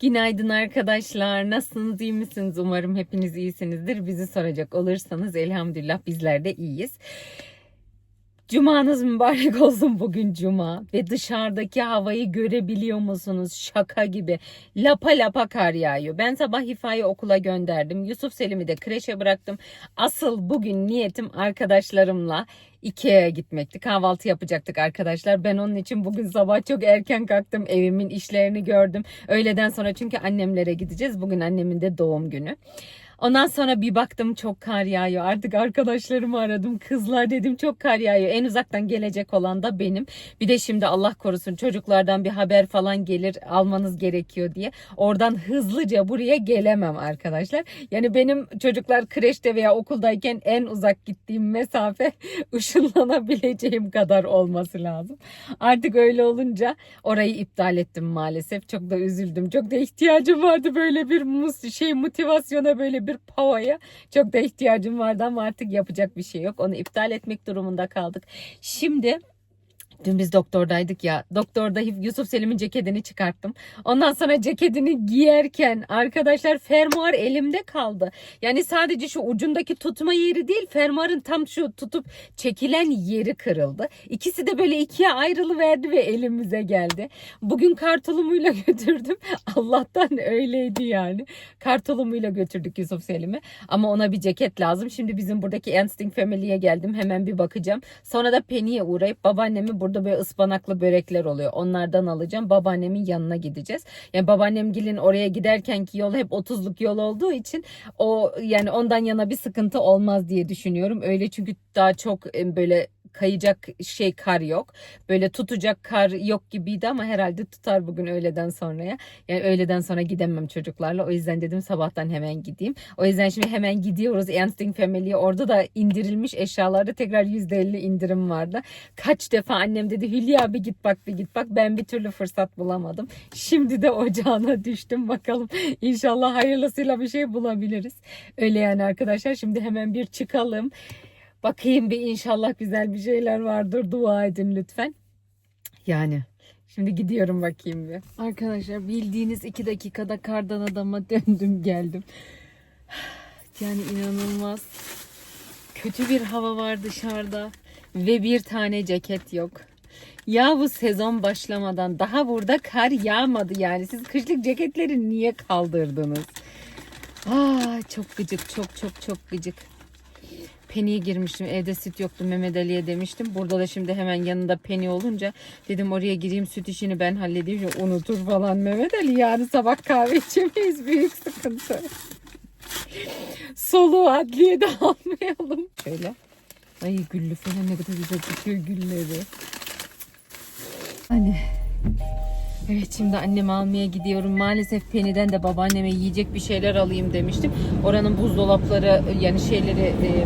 Günaydın arkadaşlar. Nasılsınız? iyi misiniz? Umarım hepiniz iyisinizdir. Bizi soracak olursanız elhamdülillah bizler de iyiyiz. Cumanız mübarek olsun bugün cuma ve dışarıdaki havayı görebiliyor musunuz? Şaka gibi. Lapa lapa kar yağıyor. Ben sabah Hifa'yı okula gönderdim. Yusuf Selim'i de kreşe bıraktım. Asıl bugün niyetim arkadaşlarımla Ikea'ya gitmekti. Kahvaltı yapacaktık arkadaşlar. Ben onun için bugün sabah çok erken kalktım. Evimin işlerini gördüm. Öğleden sonra çünkü annemlere gideceğiz. Bugün annemin de doğum günü. Ondan sonra bir baktım çok kar yağıyor. Artık arkadaşlarımı aradım. Kızlar dedim çok kar yağıyor. En uzaktan gelecek olan da benim. Bir de şimdi Allah korusun çocuklardan bir haber falan gelir almanız gerekiyor diye. Oradan hızlıca buraya gelemem arkadaşlar. Yani benim çocuklar kreşte veya okuldayken en uzak gittiğim mesafe ışınlanabileceğim kadar olması lazım. Artık öyle olunca orayı iptal ettim maalesef. Çok da üzüldüm. Çok da ihtiyacım vardı böyle bir şey motivasyona böyle bir pavaya. Çok da ihtiyacım vardı ama artık yapacak bir şey yok. Onu iptal etmek durumunda kaldık. Şimdi Dün biz doktordaydık ya. Doktorda Yusuf Selim'in ceketini çıkarttım. Ondan sonra ceketini giyerken arkadaşlar fermuar elimde kaldı. Yani sadece şu ucundaki tutma yeri değil fermuarın tam şu tutup çekilen yeri kırıldı. İkisi de böyle ikiye ayrılıverdi ve elimize geldi. Bugün kartolumuyla götürdüm. Allah'tan öyleydi yani. Kartolumuyla götürdük Yusuf Selim'i. Ama ona bir ceket lazım. Şimdi bizim buradaki Ensting Family'ye geldim. Hemen bir bakacağım. Sonra da Penny'e uğrayıp babaannemi burada böyle ıspanaklı börekler oluyor. Onlardan alacağım. Babaannemin yanına gideceğiz. Yani babaannem gilin oraya giderken ki yol hep 30'luk yol olduğu için o yani ondan yana bir sıkıntı olmaz diye düşünüyorum. Öyle çünkü daha çok böyle kayacak şey kar yok. Böyle tutacak kar yok gibiydi ama herhalde tutar bugün öğleden sonraya. Yani öğleden sonra gidemem çocuklarla. O yüzden dedim sabahtan hemen gideyim. O yüzden şimdi hemen gidiyoruz Ensting Family'ye. Orada da indirilmiş eşyalarda tekrar %50 indirim vardı. Kaç defa annem dedi Hülya bir git bak bir git bak. Ben bir türlü fırsat bulamadım. Şimdi de ocağına düştüm. Bakalım inşallah hayırlısıyla bir şey bulabiliriz. Öyle yani arkadaşlar. Şimdi hemen bir çıkalım. Bakayım bir inşallah güzel bir şeyler vardır. Dua edin lütfen. Yani şimdi gidiyorum bakayım bir. Arkadaşlar bildiğiniz iki dakikada kardan adama döndüm geldim. Yani inanılmaz. Kötü bir hava var dışarıda ve bir tane ceket yok. Ya bu sezon başlamadan daha burada kar yağmadı yani. Siz kışlık ceketleri niye kaldırdınız? Aa, çok gıcık çok çok çok gıcık. Penny'e girmiştim. Evde süt yoktu Mehmet Ali'ye demiştim. Burada da şimdi hemen yanında Penny olunca dedim oraya gireyim süt işini ben halledeyim. Şimdi Unutur falan Mehmet Ali. Yani sabah kahve içemeyiz. Büyük sıkıntı. Soluğu adliyede almayalım. Şöyle. Ay güllü falan ne kadar güzel tutuyor gülleri. Hani Evet şimdi annemi almaya gidiyorum. Maalesef Penny'den de babaanneme yiyecek bir şeyler alayım demiştim. Oranın buzdolapları yani şeyleri e,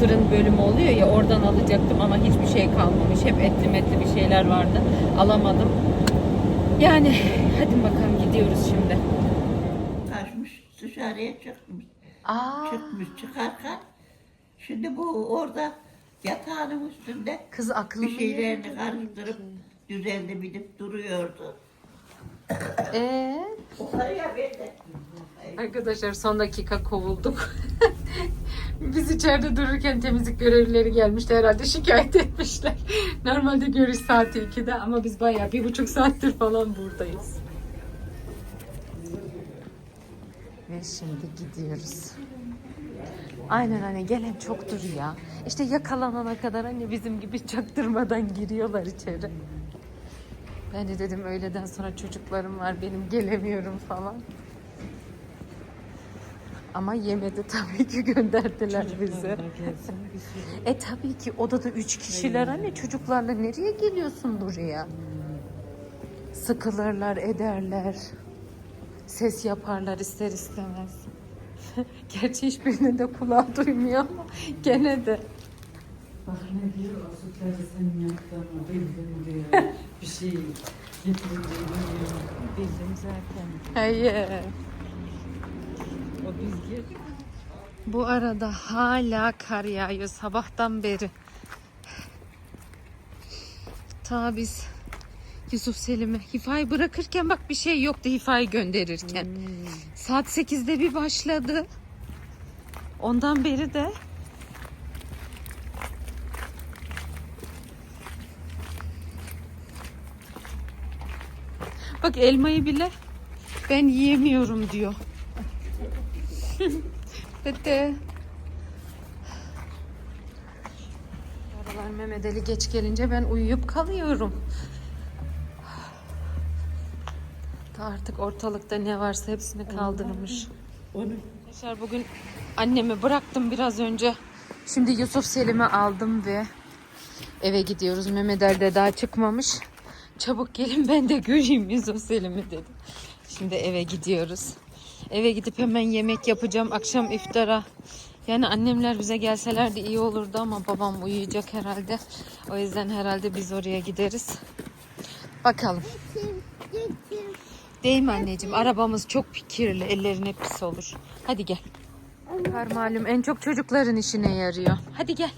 fırın bölümü oluyor ya oradan alacaktım ama hiçbir şey kalmamış. Hep etli metli bir şeyler vardı. Alamadım. Yani hadi bakalım gidiyoruz şimdi. Kaçmış dışarıya çıkmış. Aa, Çıkmış çıkarken. Şimdi bu orada yatağının üstünde kız aklıma bir şeylerini karıştırıp düzenli bilip duruyordu. Ee, Oraya ben de. Arkadaşlar son dakika kovulduk. Biz içeride dururken temizlik görevlileri gelmişti herhalde şikayet etmişler. Normalde görüş saati 2'de ama biz bayağı bir buçuk saattir falan buradayız. Ve şimdi gidiyoruz. Aynen anne gelen çoktur ya. İşte yakalanana kadar anne bizim gibi çaktırmadan giriyorlar içeri. Ben de dedim öğleden sonra çocuklarım var benim gelemiyorum falan. Ama yemedi tabii ki gönderdiler bizi. e tabii ki odada üç kişiler anne çocuklarla nereye geliyorsun buraya? Sıkılırlar ederler. Ses yaparlar ister istemez. Gerçi hiçbirinin de kulağı duymuyor ama gene de. Bak ne diyor, sütleri senin yaptığını bildim diyor. Bir şey diyor. Bildim zaten. Hayır. Bu arada hala kar yağıyor sabahtan beri. Ta biz Yusuf Selim'e. Hifayı bırakırken bak bir şey yoktu Hifayı gönderirken. Saat 8'de bir başladı. Ondan beri de Bak elmayı bile ben yiyemiyorum diyor. Dede. Aralar Mehmet Ali geç gelince ben uyuyup kalıyorum. Artık ortalıkta ne varsa hepsini kaldırmış. Onu Arkadaşlar bugün annemi bıraktım biraz önce. Şimdi Yusuf Selim'i aldım ve eve gidiyoruz. Mehmet Ali de daha çıkmamış. Çabuk gelin ben de göreyim Yusuf Selim'i dedi. Şimdi eve gidiyoruz. Eve gidip hemen yemek yapacağım akşam iftara. Yani annemler bize gelselerdi iyi olurdu ama babam uyuyacak herhalde. O yüzden herhalde biz oraya gideriz. Bakalım. Değil mi anneciğim? Arabamız çok kirli. Ellerine pis olur. Hadi gel. Kar malum en çok çocukların işine yarıyor. Hadi gel.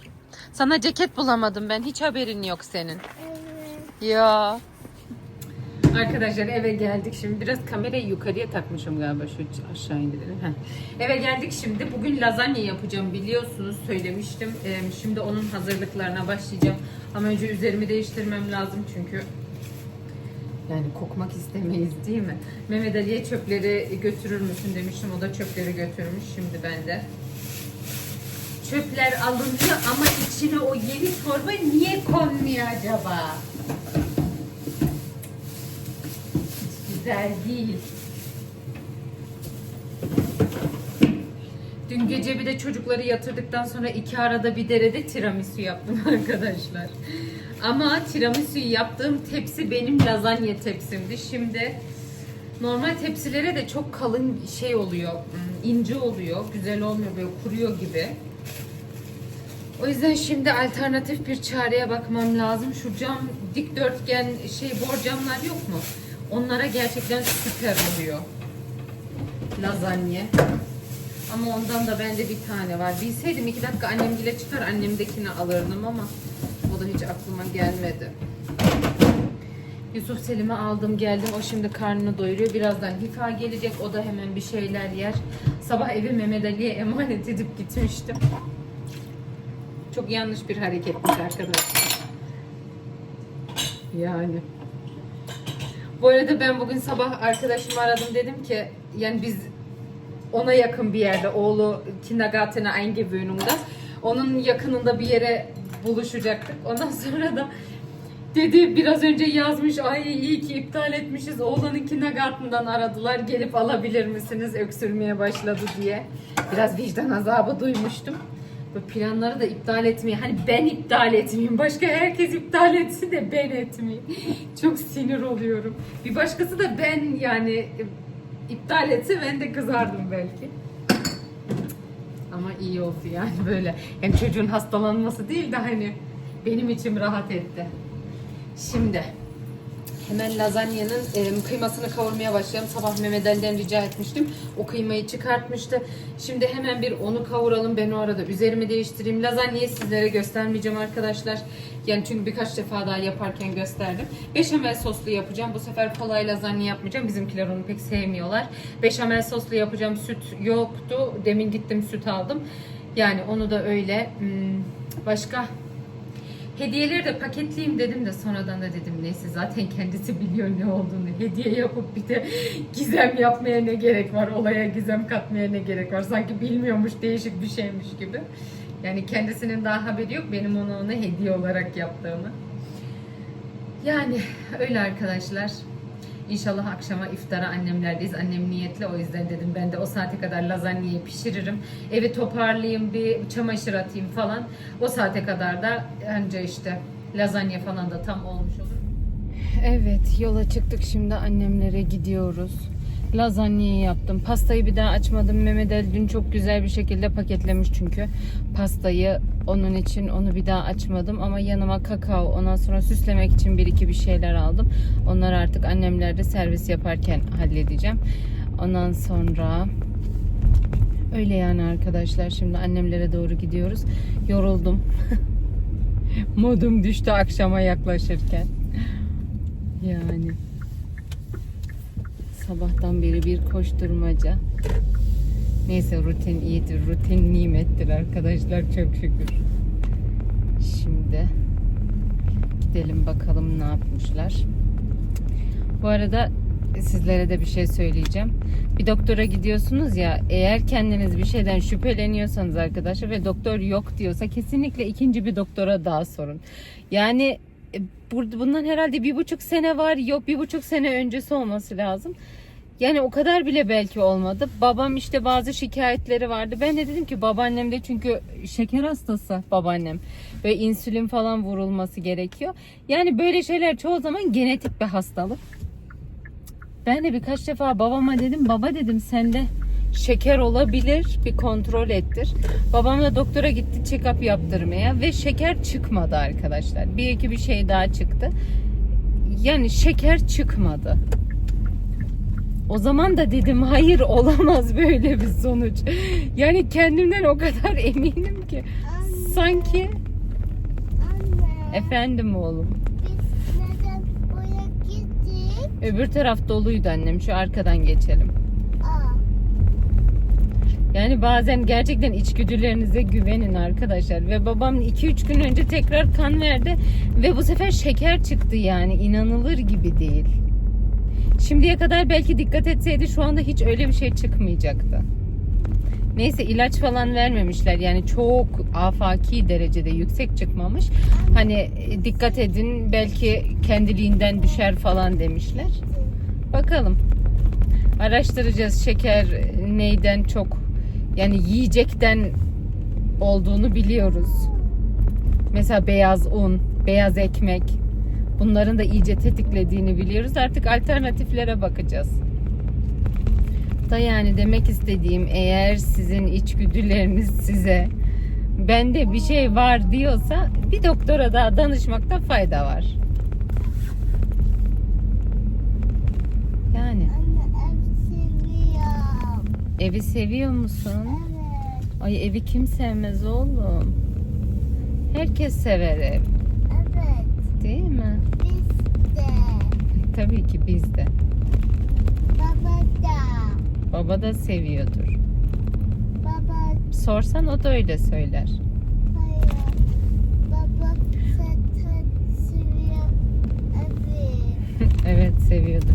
Sana ceket bulamadım ben. Hiç haberin yok senin. Ya. Arkadaşlar eve geldik şimdi. Biraz kamerayı yukarıya takmışım galiba. Şu aşağı indirelim. Eve geldik şimdi. Bugün lazanya yapacağım biliyorsunuz. Söylemiştim. Ee, şimdi onun hazırlıklarına başlayacağım. Ama önce üzerimi değiştirmem lazım çünkü yani kokmak istemeyiz değil mi? Mehmet Ali'ye çöpleri götürür müsün demiştim. O da çöpleri götürmüş. Şimdi ben de. Çöpler alınıyor ama içine o yeni torba niye konmuyor acaba? Hiç güzel değil. Dün gece bir de çocukları yatırdıktan sonra iki arada bir derede tiramisu yaptım arkadaşlar. Ama tiramisu'yu yaptığım tepsi benim lazanya tepsimdi. Şimdi normal tepsilere de çok kalın şey oluyor, hmm, ince oluyor, güzel olmuyor böyle kuruyor gibi. O yüzden şimdi alternatif bir çareye bakmam lazım. Şu cam dikdörtgen şey borcamlar yok mu? Onlara gerçekten süper oluyor. Lazanya. Ama ondan da bende bir tane var. Bilseydim iki dakika annemgile çıkar annemdekini alırdım ama o da hiç aklıma gelmedi. Yusuf Selim'i aldım geldim. O şimdi karnını doyuruyor. Birazdan Hifa gelecek. O da hemen bir şeyler yer. Sabah evi Mehmet Ali'ye emanet edip gitmiştim. Çok yanlış bir hareketmiş arkadaşlar. Yani. Bu arada ben bugün sabah arkadaşımı aradım dedim ki yani biz ona yakın bir yerde oğlu Kindergarten'e eingewöhnung'da onun yakınında bir yere buluşacaktık. Ondan sonra da dedi biraz önce yazmış ay iyi ki iptal etmişiz oğlanın kindergarten'dan aradılar gelip alabilir misiniz öksürmeye başladı diye. Biraz vicdan azabı duymuştum. Bu planları da iptal etmeyi hani ben iptal etmeyeyim başka herkes iptal etsin de ben etmeyeyim. Çok sinir oluyorum. Bir başkası da ben yani iptal etse ben de kızardım belki. Ama iyi oldu yani böyle. Hem çocuğun hastalanması değil de hani benim içim rahat etti. Şimdi hemen lazanyanın e, kıymasını kavurmaya başlayalım. Sabah Mehmet Ali'den rica etmiştim. O kıymayı çıkartmıştı. Şimdi hemen bir onu kavuralım. Ben o arada üzerimi değiştireyim. Lazanyayı sizlere göstermeyeceğim arkadaşlar. Yani çünkü birkaç defa daha yaparken gösterdim. Beşamel soslu yapacağım. Bu sefer kolay lazanya yapmayacağım. Bizimkiler onu pek sevmiyorlar. Beşamel soslu yapacağım. Süt yoktu. Demin gittim süt aldım. Yani onu da öyle. Hmm, başka Hediyeleri de paketleyeyim dedim de sonradan da dedim neyse zaten kendisi biliyor ne olduğunu. Hediye yapıp bir de gizem yapmaya ne gerek var? Olaya gizem katmaya ne gerek var? Sanki bilmiyormuş değişik bir şeymiş gibi. Yani kendisinin daha haberi yok benim onu ona hediye olarak yaptığımı. Yani öyle arkadaşlar. İnşallah akşama iftara annemlerdeyiz. Annem niyetli o yüzden dedim ben de o saate kadar lazanyayı pişiririm. Evi toparlayayım bir çamaşır atayım falan. O saate kadar da anca işte lazanya falan da tam olmuş olur. Evet yola çıktık şimdi annemlere gidiyoruz. Lazanyayı yaptım. Pastayı bir daha açmadım. Mehmet Ali dün çok güzel bir şekilde paketlemiş çünkü. Pastayı onun için onu bir daha açmadım. Ama yanıma kakao ondan sonra süslemek için bir iki bir şeyler aldım. Onları artık annemlerde servis yaparken halledeceğim. Ondan sonra öyle yani arkadaşlar. Şimdi annemlere doğru gidiyoruz. Yoruldum. Modum düştü akşama yaklaşırken. Yani sabahtan beri bir koşturmaca. Neyse rutin iyidir. Rutin nimettir arkadaşlar çok şükür. Şimdi gidelim bakalım ne yapmışlar. Bu arada sizlere de bir şey söyleyeceğim. Bir doktora gidiyorsunuz ya eğer kendiniz bir şeyden şüpheleniyorsanız arkadaşlar ve doktor yok diyorsa kesinlikle ikinci bir doktora daha sorun. Yani burada bundan herhalde bir buçuk sene var yok bir buçuk sene öncesi olması lazım. Yani o kadar bile belki olmadı. Babam işte bazı şikayetleri vardı. Ben de dedim ki babaannem de çünkü şeker hastası babaannem. Ve insülin falan vurulması gerekiyor. Yani böyle şeyler çoğu zaman genetik bir hastalık. Ben de birkaç defa babama dedim baba dedim sende şeker olabilir bir kontrol ettir. Babam da doktora gitti check-up yaptırmaya ve şeker çıkmadı arkadaşlar. Bir iki bir şey daha çıktı. Yani şeker çıkmadı. O zaman da dedim hayır olamaz böyle bir sonuç. Yani kendimden o kadar eminim ki. Sanki Anne, efendim oğlum. biz neden buraya gittik? Öbür taraf doluydu annem. Şu arkadan geçelim. Yani bazen gerçekten içgüdülerinize güvenin arkadaşlar. Ve babam 2-3 gün önce tekrar kan verdi. Ve bu sefer şeker çıktı yani. inanılır gibi değil. Şimdiye kadar belki dikkat etseydi şu anda hiç öyle bir şey çıkmayacaktı. Neyse ilaç falan vermemişler. Yani çok afaki derecede yüksek çıkmamış. Hani e, dikkat edin belki kendiliğinden düşer falan demişler. Bakalım. Araştıracağız şeker neyden çok yani yiyecekten olduğunu biliyoruz. Mesela beyaz un, beyaz ekmek bunların da iyice tetiklediğini biliyoruz. Artık alternatiflere bakacağız. Da yani demek istediğim eğer sizin içgüdüleriniz size bende bir şey var diyorsa bir doktora daha danışmakta fayda var. Yani anne ev seviyorum. Evi seviyor musun? Evet, Ay evi kim sevmez oğlum? Herkes sever ev. evet. Değil mi? Biz de. Tabii ki biz de. Baba da. Baba da seviyordur. Baba Sorsan o da öyle söyler. hayır. Baba zaten seviyor evi. evet seviyordur.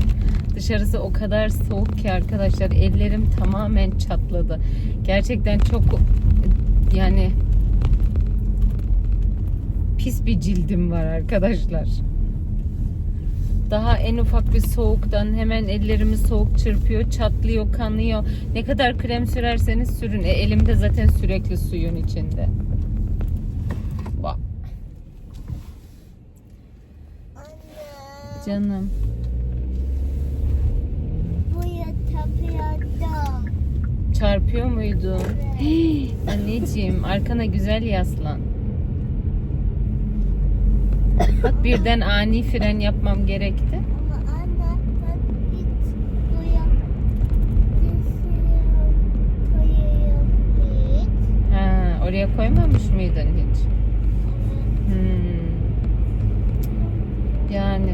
Dışarısı o kadar soğuk ki arkadaşlar ellerim tamamen çatladı. Gerçekten çok yani pis bir cildim var arkadaşlar. Daha en ufak bir soğuktan hemen ellerimi soğuk çırpıyor, çatlıyor, kanıyor. Ne kadar krem sürerseniz sürün. E, elimde zaten sürekli suyun içinde. Anne. canım. Buraya tapıyordum. Çarpıyor muydun? Evet. Anneciğim arkana güzel yaslan. Bak birden ani fren yapmam gerekti. Ha, oraya koymamış mıydın hiç? Hmm. Yani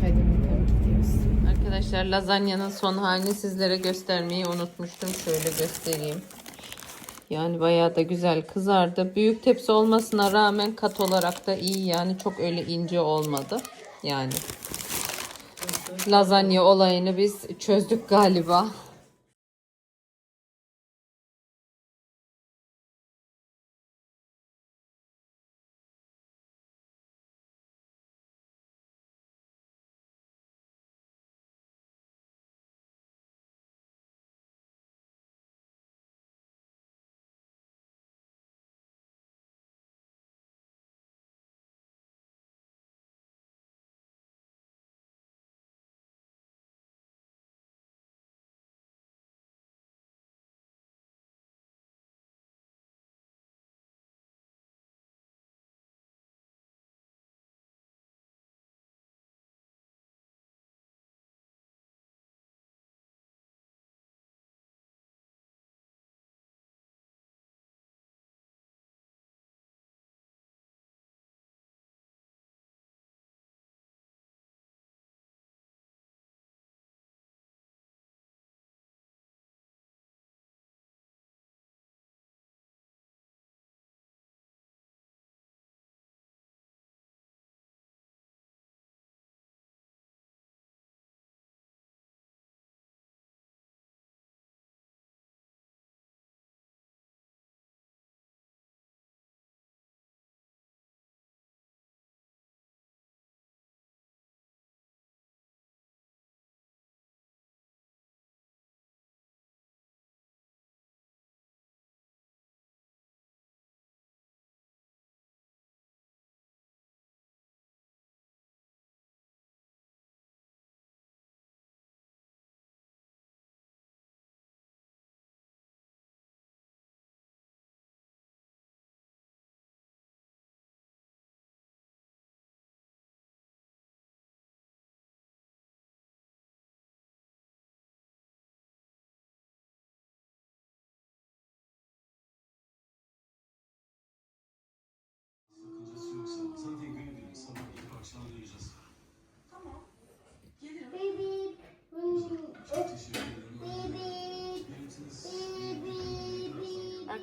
hadi bakalım gidiyoruz. Arkadaşlar lazanyanın son halini sizlere göstermeyi unutmuştum. Şöyle göstereyim. Yani bayağı da güzel kızardı. Büyük tepsi olmasına rağmen kat olarak da iyi. Yani çok öyle ince olmadı. Yani lazanya olayını biz çözdük galiba.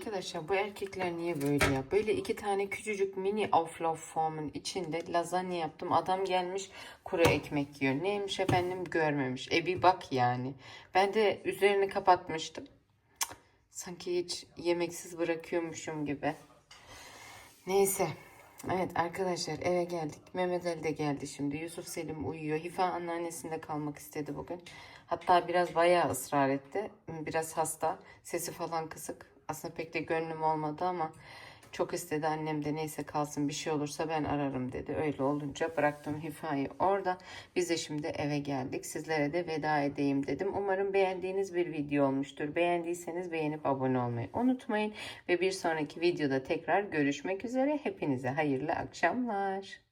Arkadaşlar bu erkekler niye böyle ya? Böyle iki tane küçücük mini offload formun içinde lazanya yaptım. Adam gelmiş kuru ekmek yiyor. Neymiş efendim görmemiş. E bir bak yani. Ben de üzerini kapatmıştım. Sanki hiç yemeksiz bırakıyormuşum gibi. Neyse. Evet arkadaşlar eve geldik. Mehmet Ali de geldi şimdi. Yusuf Selim uyuyor. Hifa anneannesinde kalmak istedi bugün. Hatta biraz bayağı ısrar etti. Biraz hasta. Sesi falan kısık. Aslında pek de gönlüm olmadı ama çok istedi annem de neyse kalsın bir şey olursa ben ararım dedi. Öyle olunca bıraktım Hifa'yı orada. Biz de şimdi eve geldik. Sizlere de veda edeyim dedim. Umarım beğendiğiniz bir video olmuştur. Beğendiyseniz beğenip abone olmayı unutmayın. Ve bir sonraki videoda tekrar görüşmek üzere. Hepinize hayırlı akşamlar.